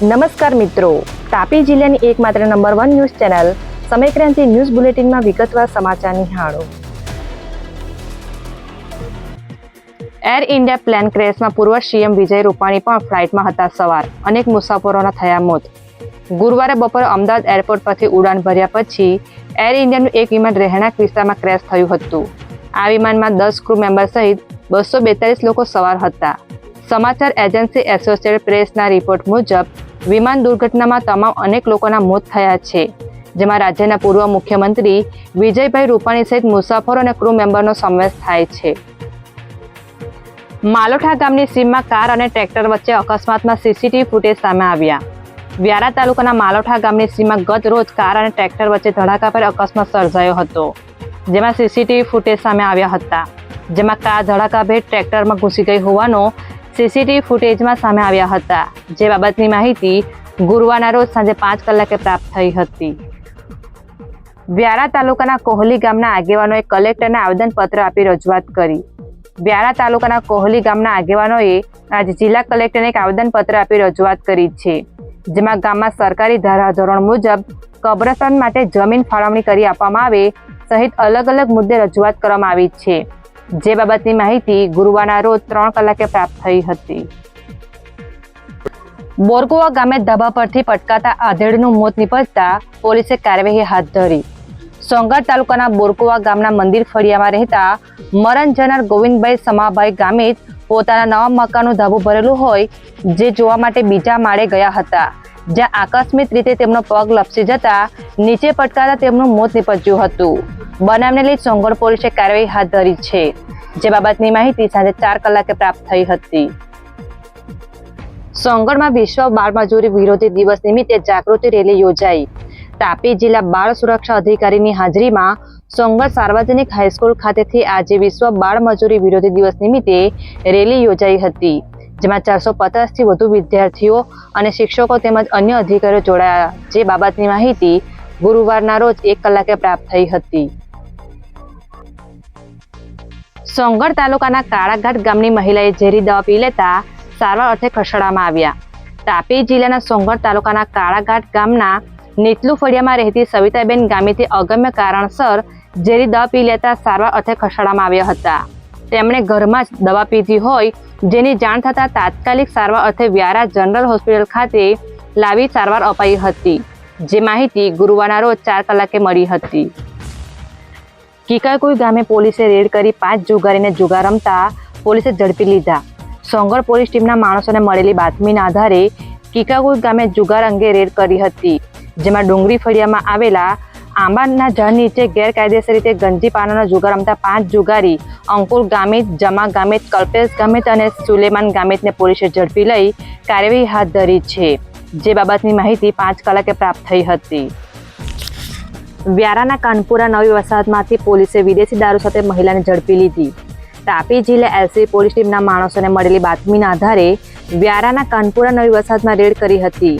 નમસ્કાર મિત્રો. તાપી જિલ્લાની એકમાત્ર number one news channel Samaykranti news બુલેટિનમાં વિગતવાર સમાચાર નિહાળો. એર ઇન્ડિયા પ્લેન ક્રેશમાં પૂર્વ સીએમ વિજય રૂપાણી પણ ફ્લાઇટમાં હતા સવાર. અનેક મુસાફરોના થયા મોત. ગુરુવારે બપોરે અમદાવાદ એરપોર્ટ પરથી ઉડાન ભર્યા પછી એર ઇન્ડિયાનું એક વિમાન રહેણાંક વિસ્તારમાં ક્રેશ થયું હતું. આ વિમાનમાં દસ ક્રૂ મેમ્બર સહિત બસો બેતાલીસ લોકો સવાર હતા. સમાચાર એજન્સી એસોસિએટેડ પ્રેસના રિપોર્ટ મુજબ વિમાન દુર્ઘટનામાં તમામ અનેક લોકોના મોત થયા છે, જેમાં રાજ્યના પૂર્વ મુખ્યમંત્રી વિજયભાઈ રૂપાણી સહિત મુસાફરો અને ક્રૂ મેમ્બરનો સમાવેશ થાય છે. માલોઠા ગામની સીમમાં કાર અને ટ્રેક્ટર વચ્ચે અકસ્માતમાં સીસીટીવી ફૂટેજ સામે આવ્યા. વ્યારા તાલુકાના માલોઠા ગામની સીમમાં ગત રોજ કાર અને ટ્રેક્ટર વચ્ચે ધડાકાભેર અકસ્માત સર્જાયો હતો, જેમાં સીસીટીવી ફૂટેજ સામે આવ્યા હતા, જેમાં કાર ધડાકાભેર ટ્રેક્ટરમાં ઘૂસી ગઈ હોવાનો સીસીટીવી ફૂટેજમાં સામે આવ્યા હતા. જે બાબતની માહિતી ગુરુવારના રોજ સાંજે પાંચ કલાકે પ્રાપ્ત થઈ હતી. વ્યારા તાલુકાના કોહલી ગામના આગેવાનોએ કલેક્ટરને આવેદનપત્ર આપી રજૂઆત કરી. વ્યારા તાલુકાના કોહલી ગામના આગેવાનોએ આજે જિલ્લા કલેક્ટરને એક આવેદનપત્ર આપી રજૂઆત કરી છે, જેમાં ગામમાં સરકારી ધારાધોરણ મુજબ કબ્રસ્તાન માટે જમીન ફાળવણી કરી આપવામાં આવે, સહિત અલગ અલગ મુદ્દે રજૂઆત કરવામાં આવી છે. જે બાબતની માહિતી ગુરુવારના રોજ ત્રણ કલાકે પ્રાપ્ત થઈ હતી. બોરગુવા ગામે ધાબા પરથી પટકાતા આધેડનું મોત નીપજતા પોલીસે કાર્યવાહી હાથ ધરી. સોંગર તાલુકાના બોરકુવા ગામના મંદિર ફળિયામાં રહેતા મરણ જનાર ગોવિંદભાઈ સમાભાઈ ગામે પોતાના નવા મકાનનું ધાબું ભરેલું હોય જે જોવા માટે બીજા માળે ગયા હતા. જ્યાં આકસ્મિક રીતે તેમનો પગ લપસી જતા નીચે પટકાતા તેમનું મોત નીપજ્યું હતું. બનાવને લઈ સોંગર પોલીસે કાર્યવાહી હાથ ધરી છે. જે બાબતની માહિતી સાંજે ચાર કલાકે પ્રાપ્ત થઈ હતી. સોંગડમાં વિશ્વ બાળ મજૂરી વિરોધી દિવસ નિમિત્તે જાગૃતિ રેલી યોજાઈ. તાપી જિલ્લા બાળ સુરક્ષા અધિકારીની હાજરીમાં સોંગડ સાર્વજનિક હાઈસ્કૂલ ખાતેથી આજે વિશ્વ બાળ મજૂરી વિરોધી દિવસ નિમિત્તે રેલી યોજાઈ હતી, જેમાં ચારસો પચાસથી વધુ વિદ્યાર્થીઓ અને શિક્ષકો તેમજ અન્ય અધિકારીઓ જોડાયા. જે બાબતની માહિતી ગુરુવારના રોજ એક કલાકે પ્રાપ્ત થઈ હતી. સોંગઢ તાલુકાના કાળાઘાટ ગામની મહિલાએ ઝેરી દવા પી લેતા સારવાર અર્થે ખસેડવામાં આવ્યા. તાપી જિલ્લાના સોંગઢ તાલુકાના કાળાઘાટ ગામના નીતલુ ફળિયામાં રહેતી સવિતાબેન ગામીથી અગમ્ય કારણસર ઝેરી દવા પી લેતા સારવાર અર્થે ખસેડવામાં આવ્યા હતા. તેમણે ઘરમાં જ દવા પીધી હોય જેની જાણ થતાં તાત્કાલિક સારવાર અર્થે વ્યારા જનરલ હોસ્પિટલ ખાતે લાવી સારવાર અપાઈ હતી. જે માહિતી ગુરુવારના રોજ ચાર કલાકે મળી હતી. કિકાકુઈ ગામે પોલીસે રેડ કરી પાંચ જુગારીને જુગાર રમતા પોલીસે ઝડપી લીધા. સોંગર પોલીસ ટીમના માણસોને મળેલી બાતમીના આધારે કિકાકુઈ ગામે જુગાર અંગે રેડ કરી હતી, જેમાં ડુંગરી ફળિયામાં આવેલા આંબાના ઝાડ નીચે ગેરકાયદેસર રીતે ગંજી પાનાનો જુગાર રમતા પાંચ જુગારી અંકુર ગામિત, જમા ગામિત, કલ્પેશ ગામિત અને સુલેમાન ગામિતને પોલીસે ઝડપી લઈ કાર્યવાહી હાથ ધરી છે. જે બાબતની માહિતી પાંચ કલાકે પ્રાપ્ત થઈ હતી. વ્યારાના કાનપુરા નવી વસાહતમાંથી પોલીસે વિદેશી દારૂ સાથે મહિલાને ઝડપી લીધી. તાપી જિલ્લા એલસી પોલીસ ટીમના માણસોને મળેલી બાતમીના આધારે વ્યારાના કાનપુરા નવી વસાહતમાં રેડ કરી હતી,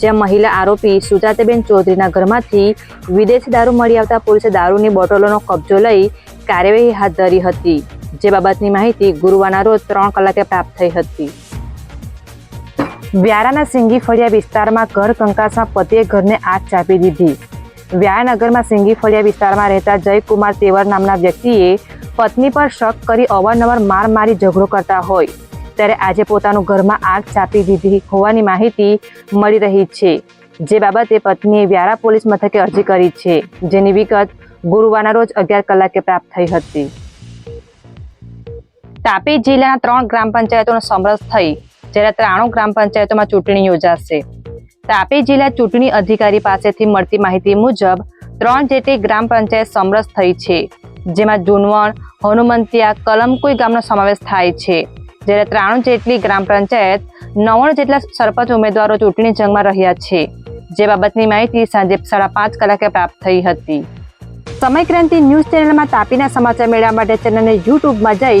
જ્યાં મહિલા આરોપી સુજાતાબેન ચૌધરીના ઘરમાંથી વિદેશી દારૂ મળી આવતા પોલીસે દારૂની બોટલોનો કબજો લઈ કાર્યવાહી હાથ ધરી હતી. જે બાબતની માહિતી ગુરુવારના રોજ ત્રણ કલાકે પ્રાપ્ત થઈ હતી. વ્યારાના સિંગી ફળિયા વિસ્તારમાં ઘર કંકાસમાં પતિએ ઘરને આગ ચાપી દીધી. વ્યારાનગરમાં સિંગી ફળિયા વિસ્તારમાં રહેતા જયકુમાર તેવર નામના વ્યક્તિએ પત્ની પર શક કરી અવારનવાર માર મારી ઝઘડો કરતા હોય. ત્યારે આજે પોતાનું ઘરમાં આગ ચાપી દીધી હોવાની માહિતી મળી રહી છે. જે બાબતે પત્નીએ વ્યારા પોલીસ મથકે અરજી કરી છે, જેની વિગત ગુરુવારના રોજ અગિયાર કલાકે પ્રાપ્ત થઈ હતી. તાપી જિલ્લાના ત્રણ ગ્રામ પંચાયતોનો સમરસ થઈ, જ્યારે ત્રાણું ગ્રામ પંચાયતોમાં ચૂંટણી યોજાશે. તાપી જિલ્લા ચૂંટણી અધિકારી પાસેથી મળતી માહિતી મુજબ, ત્રણ જેટલી ગ્રામ પંચાયત સમરસ થઈ છે, જેમાં જુનવણ, હનુમંતિયા, કલમકુઈ ગામનો સમાવેશ થાય છે. જ્યારે ત્રાણું જેટલી ગ્રામ પંચાયત, નવ્વાણું જેટલા સરપંચ ઉમેદવારો ચૂંટણી જંગમાં રહ્યા છે. જે બાબતની માહિતી સાંજે સાડા પાંચ કલાકે પ્રાપ્ત થઈ હતી. સમયક્રાંતિ ન્યૂઝ ચેનલમાં તાપીના સમાચાર મેળવવા માટે ચેનલને યુટ્યુબમાં જઈ